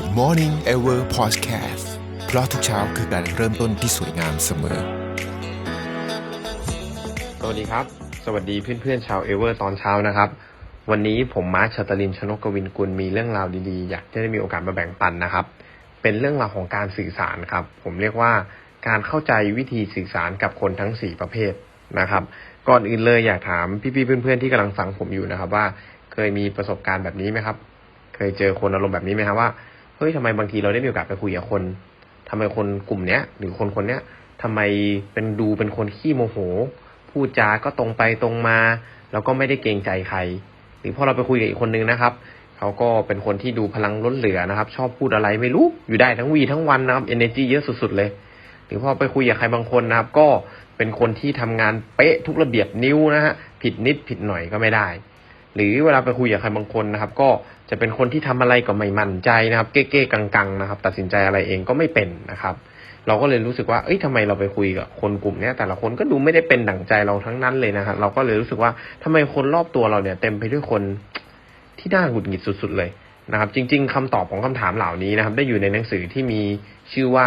Good Morning Ever Podcast เพราะทุกเช้าคือการเริ่มต้นที่สวยงามเสมอ สวัสดีครับ สวัสดีเพื่อนๆชาวเอเวอร์ตอนเช้านะครับ วันนี้ผมมาร์คชตลินชนกกวินกุลมีเรื่องราวดีๆ อยากจะได้มีโอกาสมาแบ่งปันนะครับ เป็นเรื่องราวของการสื่อสารครับ ผมเรียกว่าการเข้าใจวิธีสื่อสารกับคนทั้งสี่ประเภทนะครับ ก่อนอื่นเลยอยากถามพี่ๆเพื่อนๆที่กำลังฟังผมอยู่นะครับว่า เคยมีประสบการณ์แบบนี้ไหมครับ เคยเจอคนอารมณ์แบบนี้ไหมครับว่า เฮ้ยทำไมบางทีเราได้มีโอกาสไปคุยกับคนทำไมคนกลุ่มเนี้ย หรือคนคนเนี้ยทำไมเป็นดูเป็นคนขี้โมโหพูดจาก็ตรงไปตรงมา แล้วก็ไม่ได้เกรงใจใคร หรือพอเราไปคุยกับอีกคนนึงนะครับเขาก็เป็นคนที่ดูพลังล้นเหลือนะครับ ชอบพูดอะไรไม่รู้อยู่ได้ทั้งวีทั้งวันนะครับ energy เยอะสุดๆเลยหรือพอไปคุยกับใครบางคนนะครับ ก็เป็นคนที่ทำงานเป๊ะทุกระเบียบนิ้วนะฮะผิดนิดผิดหน่อยก็ไม่ได้ หรือเวลาไปคุยกับใครบางคนนะครับ ก็จะเป็นคนที่ทำอะไรก็ไม่มั่นใจนะครับ เก้ๆกังๆนะครับ ตัดสินใจอะไรเองก็ไม่เป็นนะครับ เราก็เลยรู้สึกว่าเอ้ยทำไมเราไปคุยกับคนกลุ่มนี้แต่ละคนก็ดูไม่ได้เป็นดั่งใจเราทั้งนั้นเลยนะครับเราก็เลยรู้สึกว่าทำไมคนรอบตัวเราเนี่ย เต็มไปด้วยคนที่น่าหงุดหงิดสุด ๆ เลยนะครับ จริง ๆคำตอบของคำถามเหล่านี้นะครับ ได้อยู่ในหนังสือที่มีชื่อว่า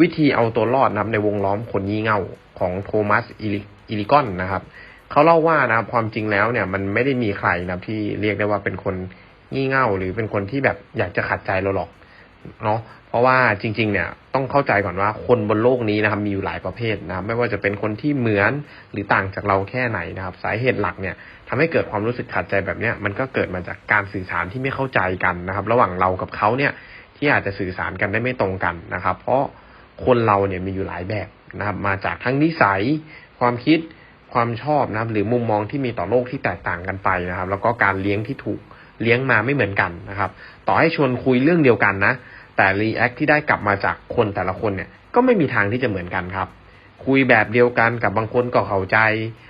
วิธีเอาตัวรอดนะครับในวงล้อมคนงี่เง่าของโทมัสอิลิกอนนะครับ เขาเล่าว่านะครับความจริงแล้วเนี่ย มันไม่ได้มีใครนะครับที่เรียกได้ว่าเป็นคนงี่เง่าหรือเป็นคนที่แบบอยากจะขัดใจเราหรอกเนาะเพราะว่าจริง ๆ เนี่ยต้องเข้าใจก่อนว่าคนบนโลกนี้นะครับมีอยู่หลายประเภทนะครับไม่ว่าจะเป็นคนที่เหมือนหรือต่างจากเราแค่ไหนนะครับ สาเหตุหลักเนี่ยทำให้เกิดความรู้สึกขัดใจแบบเนี้ยมันก็เกิดมาจากการสื่อสารที่ไม่เข้าใจกันนะครับ ระหว่างเรากับเขาเนี่ยที่อาจจะสื่อสารกันได้ไม่ตรงกันนะครับ เพราะคนเราเนี่ยมีอยู่หลายแบบนะครับ มาจากทั้งนิสัย ความคิด ความชอบนะครับหรือมุมมองที่มีต่อโลกที่แตกต่างกันไปนะครับ แล้วก็การเลี้ยงที่ถูกเลี้ยงมาไม่เหมือนกันนะครับ ต่อให้ชวนคุยเรื่องเดียวกันนะ แต่รีแอคที่ได้กลับมาจากคนแต่ละคนเนี่ยก็ไม่มีทางที่จะเหมือนกันครับ คุยแบบเดียวกันกับบางคนก็เข้าใจ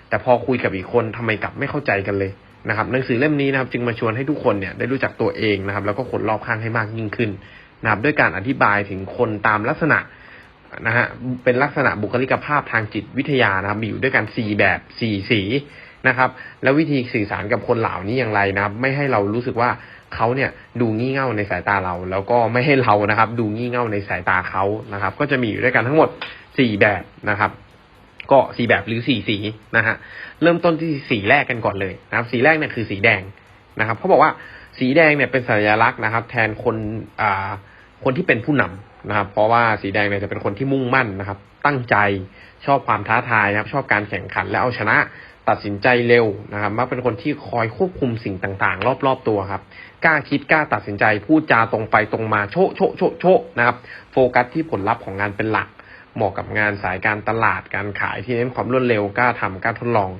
แต่พอคุยกับอีกคนทำไมกลับไม่เข้าใจกันเลยนะครับหนังสือเล่มนี้นะครับ จึงมาชวนให้ทุกคนเนี่ยได้รู้จักตัวเองนะครับ แล้วก็คนรอบข้างให้มากยิ่งขึ้นนะครับด้วยการอธิบายถึงคนตามลักษณะ นะฮะเป็นลักษณะบุคลิกภาพทางจิตวิทยานะครับมีอยู่ด้วยกันสี่แบบสี่สีนะครับ แล้ววิธีสื่อสารกับคนเหล่านี้อย่างไรนะครับ ไม่ให้เรารู้สึกว่าเขาเนี่ยดูงี่เง่าในสายตาเรา แล้วก็ไม่ให้เรานะครับ ดูงี่เง่าในสายตาเขานะครับ ก็จะมีอยู่ด้วยกันทั้งหมดสี่แบบนะครับก็สีแบบหรือสีสีนะฮะเริ่มต้นที่สีแรกกันก่อนเลยนะครับ สีแรกเนี่ยคือสีแดงนะครับเขาบอกว่าสีแดงเนี่ยเป็นสัญลักษณ์นะครับ แทนคนอ่าคนที่เป็นผู้นำ นะครับ เพราะว่าสีแดงเนี่ยจะเป็นคนที่มุ่งมั่นนะครับ ตั้งใจชอบความท้าทายนะครับ ชอบการแข่งขันและเอาชนะตัดสินใจเร็วนะครับมักเป็นคนที่คอยควบคุมสิ่งต่างๆ รอบๆตัวครับ กล้าคิดกล้าตัดสินใจพูดจาตรงไปตรงมาโชะโชะโชะโชะนะครับ โฟกัสที่ผลลัพธ์ของงานเป็นหลัก เหมาะกับงานสายการตลาดการขายที่เน้นความรวดเร็วกล้าทำกล้าทดลอง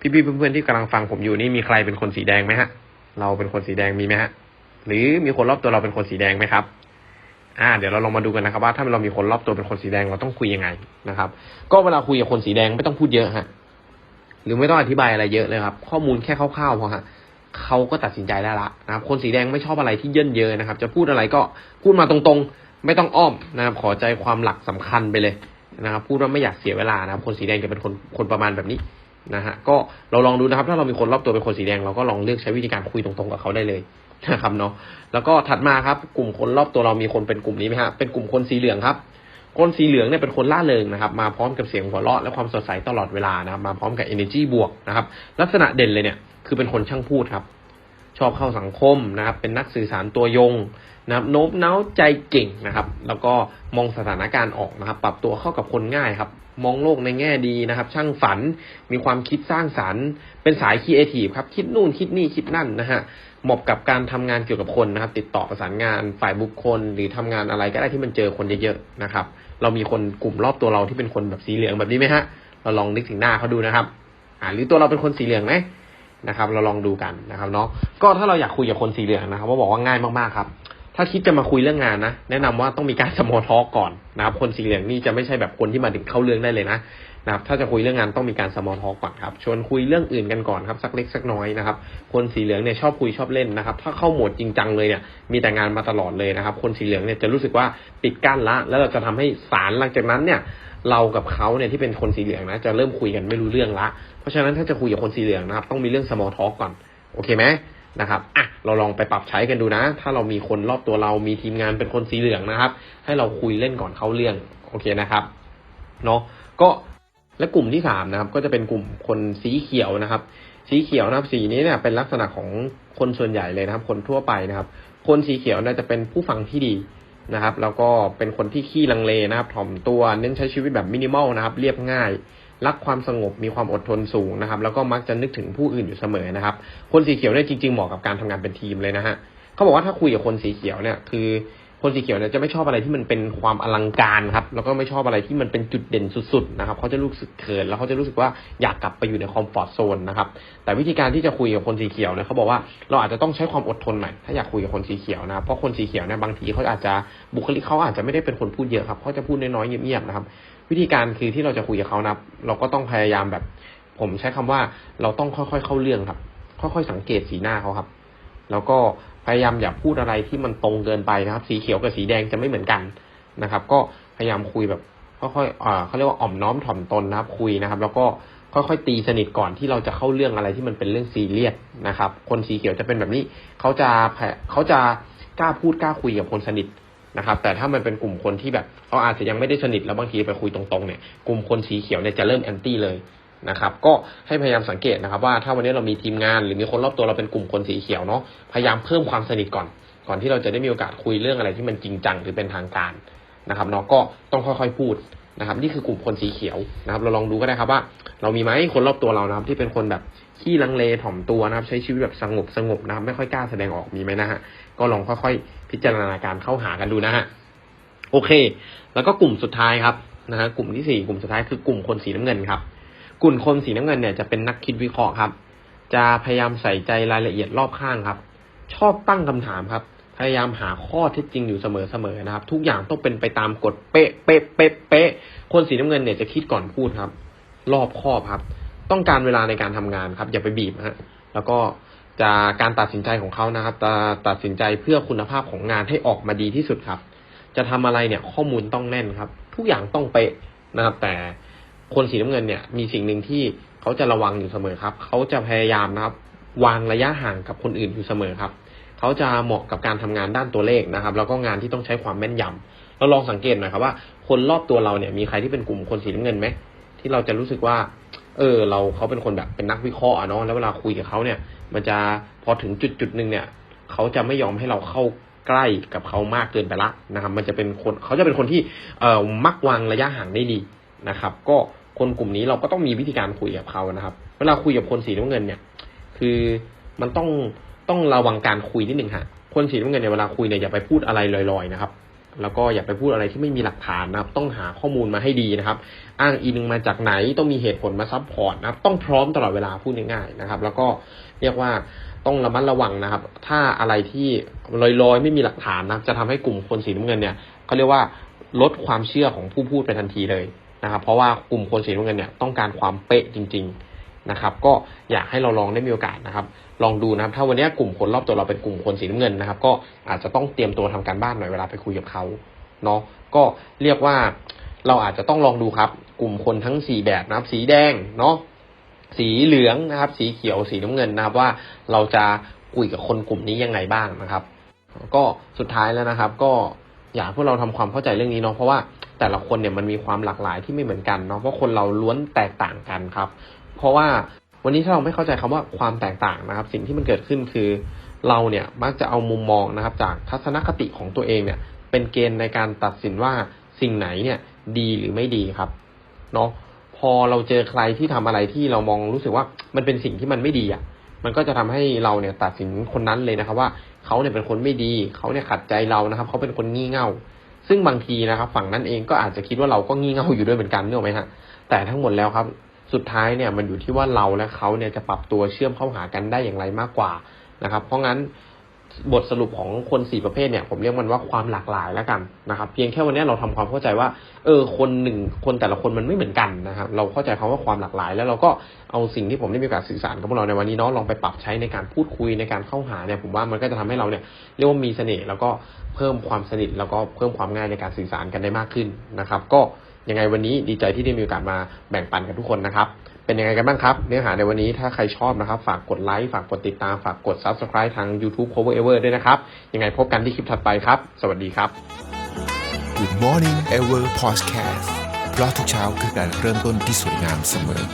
พี่ๆเพื่อนๆที่กำลังฟังผมอยู่นี่มีใครเป็นคนสีแดงไหมฮะ เราเป็นคนสีแดงมีไหมฮะ หรือมีคนรอบตัวเราเป็นคนสีแดงไหมครับ อ่าเดี๋ยวเราลองมาดูกันนะครับว่าถ้าเรามีคนรอบตัวเป็นคนสีแดงเราต้องคุยยังไงนะครับ ก็เวลาคุยกับคนสีแดงไม่ต้องพูดเยอะฮะหรือไม่ต้องอธิบายอะไรเยอะเลยครับ ข้อมูลแค่คร่าวๆพอฮะเขาก็ตัดสินใจได้ละนะครับ คนสีแดงไม่ชอบอะไรที่เยินเยอะนะครับ จะพูดอะไรก็พูดมาตรงๆ ไม่ต้องอ้อมนะครับ ขอใจความหลักสำคัญไปเลยนะครับ พูดว่าไม่อยากเสียเวลานะครับ คนสีแดงจะเป็นคนคนประมาณแบบนี้นะฮะก็เราลองดูนะครับ ถ้าเรามีคนรอบตัวเป็นคนสีแดงเราก็ลองเลือกใช้วิธีการคุยตรงๆกับเขาได้เลย นะครับเนาะแล้วก็ถัดมาครับกลุ่มคนรอบตัวเรามีคนเป็นกลุ่มนี้ไหมฮะเป็นกลุ่มคนสีเหลืองครับ คนสีเหลืองเนี่ยเป็นคนล่าเริงนะครับ มาพร้อมกับเสียงหัวเราะและความสดใสตลอดเวลานะครับ มาพร้อมกับ energy บวกนะครับ ลักษณะเด่นเลยเนี่ยคือเป็นคนช่างพูดครับ ชอบเข้าสังคมนะครับ เป็นนักสื่อสารตัวยงนะครับโน้มน้าวใจเก่งนะครับ แล้วก็มองสถานการณ์ออกนะครับ ปรับตัวเข้ากับคนง่ายครับ มองโลกในแง่ดีนะครับ ช่างฝันมีความคิดสร้างสรรค์ เป็นสายคีเอทีฟครับ คิดนู่นคิดนี่คิดนั่นนะฮะเหมาะกับการทำงานเกี่ยวกับคนนะครับ ติดต่อประสานงานฝ่ายบุคคล หรือทำงานอะไรก็ได้ที่มันเจอคนเยอะๆนะครับ เรามีคนกลุ่มรอบตัวเราที่เป็นคนแบบสีเหลืองแบบนี้ไหมฮะเราลองนึกถึงหน้าเขาดูนะครับ อ่าหรือตัวเราเป็นคนสีเหลืองไหม นะครับ เราลองดูกันนะครับเนาะก็ถ้าเราอยากคุยกับคนสีเหลืองนะครับว่าบอกว่าง่ายมากๆครับ ถ้าคิดจะมาคุยเรื่องงานนะแนะนำว่าต้องมีการสมอทอก่อนนะครับคนสีเหลืองนี่จะไม่ใช่แบบคนที่มาถึงเข้าเรื่องได้เลยนะ นะครับถ้าจะคุยเรื่องงานต้องมีการสมอลทอก่อนครับชวนคุยเรื่องอื่นกันก่อนครับสักเล็กสักน้อยนะครับคนสีเหลืองเนี่ยชอบคุยชอบเล่นนะครับถ้าเข้าโหมดจริงจังเลยเนี่ยมีแต่งานมาตลอดเลยนะครับ คนสีเหลืองเนี่ยจะรู้สึกว่าปิดกั้นละ แล้วเราจะทำให้สารหลังจากนั้นเนี่ยเรากับเขาเนี่ยที่เป็นคนสีเหลืองนะจะเริ่มคุยกันไม่รู้เรื่องละ เพราะฉะนั้นถ้าจะคุยกับคนสีเหลืองนะครับต้องมีเรื่อง small talk ก่อนโอเคไหมนะครับอะเราลองไปปรับใช้กันดูนะ ถ้าเรามีคนรอบตัวเรามีทีมงานเป็นคนสีเหลืองนะครับ ให้เราคุยเล่นก่อนเข้าเรื่องโอเคนะครับเนาะก็ และกลุ่มที่สามนะครับ ก็จะเป็นกลุ่มคนสีเขียวนะครับ สีเขียวนะครับ สีนี้เนี่ยเป็นลักษณะของคนส่วนใหญ่เลยนะครับ คนทั่วไปนะครับ คนสีเขียวเนี่ยจะเป็นผู้ฟังที่ดีนะครับ แล้วก็เป็นคนที่ขี้ลังเลนะครับ ถ่อมตัวเน้นใช้ชีวิตแบบมินิมอลนะครับ เรียบง่ายรักความสงบมีความอดทนสูงนะครับ แล้วก็มักจะนึกถึงผู้อื่นอยู่เสมอนะครับ คนสีเขียวเนี่ยจริงๆเหมาะกับการทำงานเป็นทีมเลยนะฮะเขาบอกว่าถ้าคุยกับคนสีเขียวเนี่ยคือ คนสีเขียวเนี่ยจะไม่ชอบอะไรที่มันเป็นความอลังการครับ แล้วก็ไม่ชอบอะไรที่มันเป็นจุดเด่นสุดๆนะครับเขาจะรู้สึกเขินแล้วเขาจะรู้สึกว่าอยากกลับไปอยู่ในคอมฟอร์ทโซนนะครับ แต่วิธีการที่จะคุยกับคนสีเขียวเนี่ยเขาบอกว่าเราอาจจะต้องใช้ความอดทนหน่อยถ้าอยากคุยกับคนสีเขียวนะเพราะคนสีเขียวเนี่ยบางทีเขาอาจจะบุคลิกเขาอาจจะไม่ได้เป็นคนพูดเยอะครับเขาจะพูดน้อยๆเงียบๆนะครับวิธีการคือที่เราจะคุยกับเขานะเราก็ต้องพยายามแบบ ผมใช้คำว่าเราต้องค่อยๆเข้าเรื่องครับ ค่อยๆสังเกตสีหน้าเขาครับ แล้วก็ พยายามอย่าพูดอะไรที่มันตรงเกินไปนะครับ สีเขียวกับสีแดงจะไม่เหมือนกันนะครับ ก็พยายามคุยแบบค่อยๆอ่าเขาเรียกว่าอ่อมน้อมถ่อมตนนะครับ คุยนะครับ แล้วก็ค่อยๆตีสนิทก่อนที่เราจะเข้าเรื่องอะไรที่มันเป็นเรื่องซีเรียสนะครับ คนสีเขียวจะเป็นแบบนี้เขาจะเขาจะกล้าพูดกล้าคุยกับคนสนิทนะครับ แต่ถ้ามันเป็นกลุ่มคนที่แบบเขาอาจจะยังไม่ได้สนิทแล้วบางทีไปคุยตรงๆเนี่ยกลุ่มคนสีเขียวเนี่ยจะเริ่มแอนตี้เลย นะครับก็ให้พยายามสังเกตนะครับว่าถ้าวันนี้เรามีทีมงานหรือมีคนรอบตัวเราเป็นกลุ่มคนสีเขียวเนาะพยายามเพิ่มความสนิทก่อน ก่อนที่เราจะได้มีโอกาสคุยเรื่องอะไรที่มันจริงจังหรือเป็นทางการนะครับเนาะก็ต้องค่อยๆพูดนะครับนี่คือกลุ่มคนสีเขียวนะครับ เราลองดูก็ได้ครับว่า เรามีไหมคนรอบตัวเรานะครับ ที่เป็นคนแบบขี้ลังเลถ่อมตัวนะครับ ใช้ชีวิตแบบสงบสงบนะครับ ไม่ค่อยกล้าแสดงออกมีไหมนะฮะก็ลองค่อยๆ พิจารณาการเข้าหากันดูนะฮะโอเค แล้วก็กลุ่มสุดท้ายครับนะฮะกลุ่มที่สี่กลุ่มสุดท้ายคือกลุ่มคนสีน้ำเงินครับ กลุ่มคนสีน้ำเงินเนี่ยจะเป็นนักคิดวิเคราะห์ครับ จะพยายามใส่ใจรายละเอียดรอบข้างครับ ชอบตั้งคำถามครับ พยายามหาข้อเท็จจริงอยู่เสมอๆนะครับ ทุกอย่างต้องเป็นไปตามกฎเป๊ะเป๊ะเป๊ะเป๊ะคนสีน้ำเงินเนี่ยจะคิดก่อนพูดครับ รอบคอบครับ ต้องการเวลาในการทำงานครับ อย่าไปบีบฮะแล้วก็จะการตัดสินใจของเขานะครับจะตัดสินใจเพื่อคุณภาพของงานให้ออกมาดีที่สุดครับ จะทำอะไรเนี่ยข้อมูลต้องแน่นครับ ทุกอย่างต้องเป๊ะนะครับ แต่ คนสีน้ำเงินเนี่ยมีสิ่งหนึ่งที่เขาจะระวังอยู่เสมอครับ เขาจะพยายามนะครับ วางระยะห่างกับคนอื่นอยู่เสมอครับ เขาจะเหมาะกับการทำงานด้านตัวเลขนะครับ แล้วก็งานที่ต้องใช้ความแม่นยำเราลองสังเกตหน่อยครับว่าคนรอบตัวเราเนี่ยมีใครที่เป็นกลุ่มคนสีน้ำเงินไหมที่เราจะรู้สึกว่า เออ เราเขาเป็นคนแบบเป็นนักวิเคราะห์เนาะแล้วเวลาคุยกับเขาเนี่ย มันจะพอถึงจุดจุดหนึ่งเนี่ย เขาจะไม่ยอมให้เราเข้าใกล้กับเขามากเกินไปละนะครับ มันจะเป็นคนเขาจะเป็นคนที่เอ่อมักวางระยะห่างได้ดีนะครับ ก็ คนกลุ่มนี้เราก็ต้องมีวิธีการคุยกับเขานะครับ เวลาคุยกับคนสีน้ำเงินเนี่ย คือมันต้องต้องระวังการคุยนิดหนึ่งฮะคนสีน้ำเงินเนี่ยเวลาคุยเนี่ยอย่าไปพูดอะไรลอยๆนะครับ แล้วก็อย่าไปพูดอะไรที่ไม่มีหลักฐานนะครับ ต้องหาข้อมูลมาให้ดีนะครับ อ้างอิงมาจากไหนต้องมีเหตุผลมาซับพอร์ตนะครับ ต้องพร้อมตลอดเวลาพูดง่ายๆนะครับ แล้วก็เรียกว่าต้องระมัดระวังนะครับ ถ้าอะไรที่ลอยๆ ไม่มีหลักฐานนะจะทำให้กลุ่มคนสีน้ำเงินเนี่ยเขาเรียกว่าลดความเชื่อของผู้พูดไปทันทีเลย นะครับ เพราะว่ากลุ่มคนสีน้ำเงินเนี่ยต้องการความเป๊ะจริง ๆนะครับ ก็อยากให้เราลองได้มีโอกาสนะครับ ลองดูนะครับ ถ้าวันนี้กลุ่มคนรอบตัวเราเป็นกลุ่มคนสีน้ำเงินนะครับ ก็อาจจะต้องเตรียมตัวทำการบ้านหน่อยเวลาไปคุยกับเขาเนาะก็เรียกว่าเราอาจจะต้องลองดูครับ กลุ่มคนทั้งสี่แบบนะครับ สีแดงเนาะสีเหลืองนะครับ สีเขียวสีน้ำเงินนะครับว่าเราจะคุยกับคนกลุ่มนี้ยังไงบ้างนะครับ ก็สุดท้ายแล้วนะครับ ก็อยากให้พวกเราทำความเข้าใจเรื่องนี้เนาะเพราะว่า แต่ละคนเนี่ยมันมีความหลากหลายที่ไม่เหมือนกันเนาะเพราะคนเราล้วนแตกต่างกันครับ เพราะว่าวันนี้ถ้าเราไม่เข้าใจคำว่าความแตกต่างนะครับ สิ่งที่มันเกิดขึ้นคือ เราเนี่ยมักจะเอามุมมองนะครับ จากทัศนคติของตัวเองเนี่ย เป็นเกณฑ์ในการตัดสินว่าสิ่งไหนเนี่ย ดีหรือไม่ดีครับเนาะพอเราเจอใครที่ทำอะไรที่เรามองรู้สึกว่ามันเป็นสิ่งที่มันไม่ดีอะมันก็จะทำให้เราเนี่ยตัดสินคนนั้นเลยนะครับ ว่าเขาเนี่ยเป็นคนไม่ดี เขาเนี่ยขัดใจเรานะครับ เขาเป็นคนงี่เง่า ซึ่งบางทีนะครับ ฝั่งนั้นเองก็อาจจะคิดว่าเราก็งี่เง่าอยู่ด้วยเหมือนกันเนอะไหมฮะแต่ทั้งหมดแล้วครับ สุดท้ายเนี่ยมันอยู่ที่ว่าเราและเขาเนี่ยจะปรับตัวเชื่อมเข้าหากันได้อย่างไรมากกว่านะครับ เพราะงั้น บทสรุปของคนสี่ประเภทเนี่ยผมเรียกมันว่าความหลากหลายแล้วกันนะครับ เพียงแค่วันนี้เราทำความเข้าใจว่า เออคนหนึ่งคนแต่ละคนมันไม่เหมือนกันนะครับ เราเข้าใจคำว่าความหลากหลาย แล้วเราก็เอาสิ่งที่ผมได้มีโอกาสสื่อสารกับพวกเราในวันนี้เนาะลองไปปรับใช้ในการพูดคุยในการเข้าหาเนี่ยผมว่ามันก็จะทำให้เราเนี่ยเรียกว่ามีเสน่ห์แล้วก็เพิ่มความสนิทแล้วก็เพิ่มความง่ายในการสื่อสารกันได้มากขึ้นนะครับ ก็ยังไงวันนี้ดีใจที่ได้มีโอกาสมาแบ่งปันกับทุกคนนะครับ เป็นยังไงกันบ้างครับ เนื้อหาในวันนี้ถ้าใครชอบนะครับ ฝากกดไลค์ฝากกดติดตามฝากกด Subscribe ทาง YouTube Cover Ever ด้วยนะครับ ยังไงพบกันที่คลิปถัดไปครับ สวัสดีครับ Good Morning Ever Podcast เพราะทุกเช้าคือการเริ่มต้นที่สวยงามเสมอ